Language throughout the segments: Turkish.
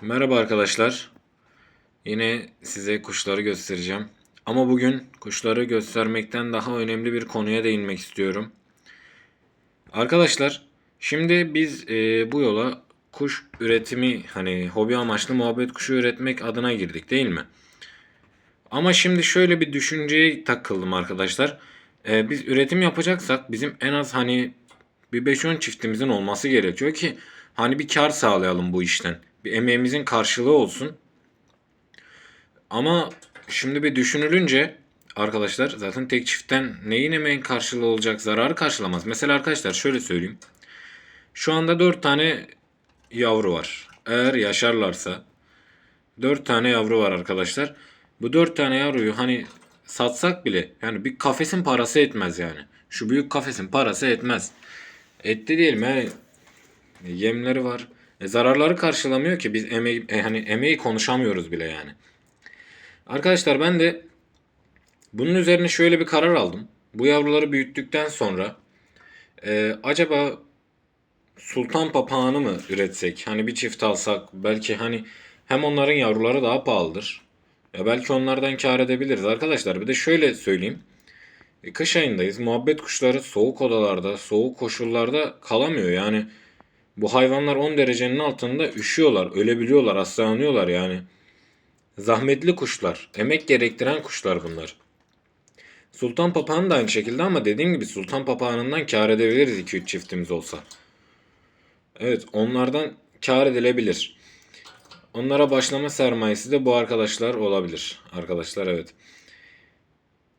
Merhaba arkadaşlar. Yine size kuşları göstereceğim. Ama bugün kuşları göstermekten daha önemli bir konuya değinmek istiyorum. Arkadaşlar, şimdi biz e, bu yola kuş üretimi hani hobi amaçlı muhabbet kuşu üretmek adına girdik değil mi? Ama şimdi şöyle bir düşünceye takıldım arkadaşlar. E, biz üretim yapacaksak bizim en az hani bir 5-10 çiftimizin olması gerekiyor ki hani bir kar sağlayalım bu işten. Bir emeğimizin karşılığı olsun. Ama şimdi bir düşünülünce arkadaşlar zaten tek çiftten neyin emeğin karşılığı olacak zararı karşılamaz. Mesela arkadaşlar şöyle söyleyeyim. Şu anda 4 tane yavru var. Eğer yaşarlarsa 4 tane yavru var arkadaşlar. Bu 4 tane yavruyu hani satsak bile yani bir kafesin parası etmez yani. Şu büyük kafesin parası etmez. Etti diyelim yani yemleri var. E, zararları karşılamıyor ki biz emeği e, hani emeği konuşamıyoruz bile yani. Arkadaşlar ben de bunun üzerine şöyle bir karar aldım. Bu yavruları büyüttükten sonra e, acaba sultan papağanı mı üretsek? Hani bir çift alsak belki hani hem onların yavruları daha pahalıdır. Ya belki onlardan kâr edebiliriz arkadaşlar. Bir de şöyle söyleyeyim. E, kış ayındayız. Muhabbet kuşları soğuk odalarda, soğuk koşullarda kalamıyor. Yani bu hayvanlar 10 derecenin altında üşüyorlar, ölebiliyorlar, hastalanıyorlar yani. Zahmetli kuşlar, emek gerektiren kuşlar bunlar. Sultan papağanı da aynı şekilde ama dediğim gibi sultan papağanından kâr edebiliriz 2-3 çiftimiz olsa. Evet onlardan kâr edilebilir. Onlara başlama sermayesi de bu arkadaşlar olabilir. Arkadaşlar evet.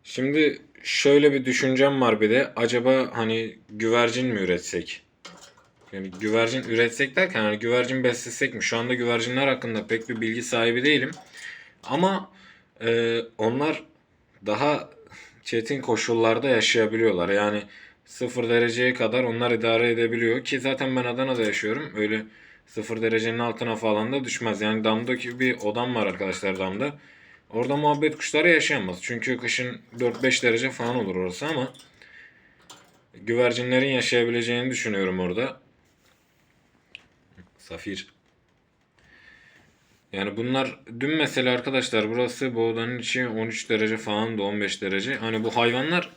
Şimdi şöyle bir düşüncem var bir de. Acaba hani güvercin mi üretsek? Yani güvercin üretsek derken hani güvercin beslesek mi? Şu anda güvercinler hakkında pek bir bilgi sahibi değilim. Ama e, onlar daha çetin koşullarda yaşayabiliyorlar. Yani sıfır dereceye kadar onlar idare edebiliyor. Ki zaten ben Adana'da yaşıyorum. Öyle sıfır derecenin altına falan da düşmez. Yani damdaki bir odam var arkadaşlar damda. Orada muhabbet kuşları yaşayamaz. Çünkü kışın 4-5 derece falan olur orası ama güvercinlerin yaşayabileceğini düşünüyorum orada. Safir. Yani bunlar dün mesela arkadaşlar burası bu odanın içi 13 derece falan da 15 derece. Hani bu hayvanlar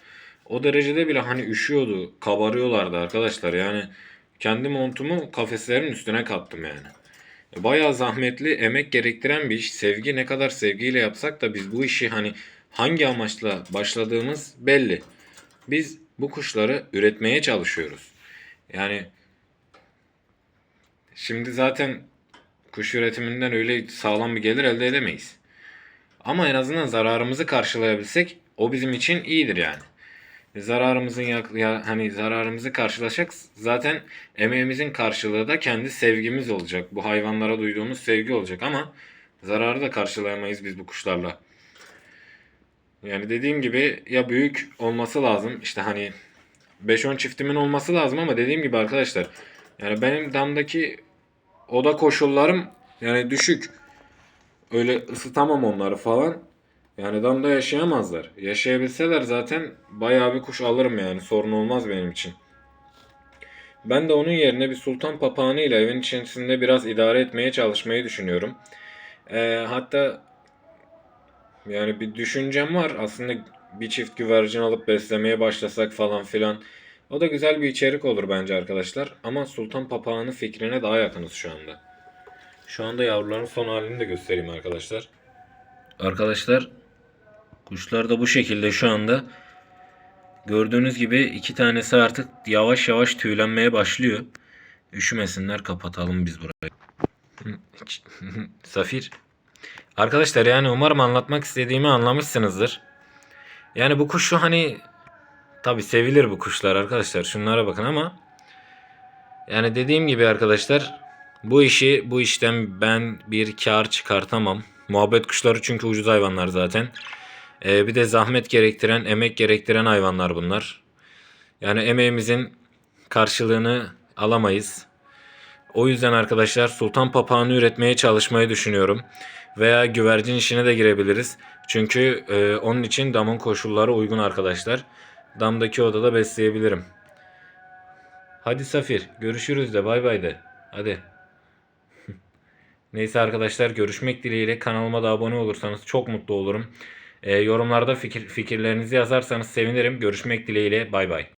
o derecede bile hani üşüyordu, kabarıyorlardı arkadaşlar. Yani kendi montumu kafeslerin üstüne kattım yani. Bayağı zahmetli, emek gerektiren bir iş. Sevgi ne kadar sevgiyle yapsak da biz bu işi hani hangi amaçla başladığımız belli. Biz bu kuşları üretmeye çalışıyoruz. Yani şimdi zaten kuş üretiminden öyle sağlam bir gelir elde edemeyiz. Ama en azından zararımızı karşılayabilsek o bizim için iyidir yani. Zararımızın ya, ya hani zararımızı karşılaşacak zaten emeğimizin karşılığı da kendi sevgimiz olacak. Bu hayvanlara duyduğumuz sevgi olacak ama zararı da karşılayamayız biz bu kuşlarla. Yani dediğim gibi ya büyük olması lazım işte hani 5-10 çiftimin olması lazım ama dediğim gibi arkadaşlar yani benim damdaki oda koşullarım yani düşük. Öyle ısıtamam onları falan. Yani damda yaşayamazlar. Yaşayabilseler zaten bayağı bir kuş alırım yani. Sorun olmaz benim için. Ben de onun yerine bir sultan papağanı ile evin içerisinde biraz idare etmeye çalışmayı düşünüyorum. Ee, hatta yani bir düşüncem var. Aslında bir çift güvercin alıp beslemeye başlasak falan filan. O da güzel bir içerik olur bence arkadaşlar. Ama sultan papağanı fikrine daha yakınız şu anda. Şu anda yavruların son halini de göstereyim arkadaşlar. Arkadaşlar kuşlar da bu şekilde şu anda. Gördüğünüz gibi iki tanesi artık yavaş yavaş tüylenmeye başlıyor. Üşümesinler kapatalım biz burayı. Safir. Arkadaşlar yani umarım anlatmak istediğimi anlamışsınızdır. Yani bu kuş şu hani tabi sevilir bu kuşlar arkadaşlar. Şunlara bakın ama yani dediğim gibi arkadaşlar bu işi bu işten ben bir kar çıkartamam. Muhabbet kuşları çünkü ucuz hayvanlar zaten. Ee, bir de zahmet gerektiren, emek gerektiren hayvanlar bunlar. Yani emeğimizin karşılığını alamayız. O yüzden arkadaşlar sultan papağanı üretmeye çalışmayı düşünüyorum. Veya güvercin işine de girebiliriz. Çünkü e, onun için damın koşulları uygun arkadaşlar. Damdaki odada besleyebilirim. Hadi Safir görüşürüz de bay bay de. Hadi. Neyse arkadaşlar görüşmek dileğiyle kanalıma da abone olursanız çok mutlu olurum. Ee, yorumlarda fikir, fikirlerinizi yazarsanız sevinirim. Görüşmek dileğiyle bay bay.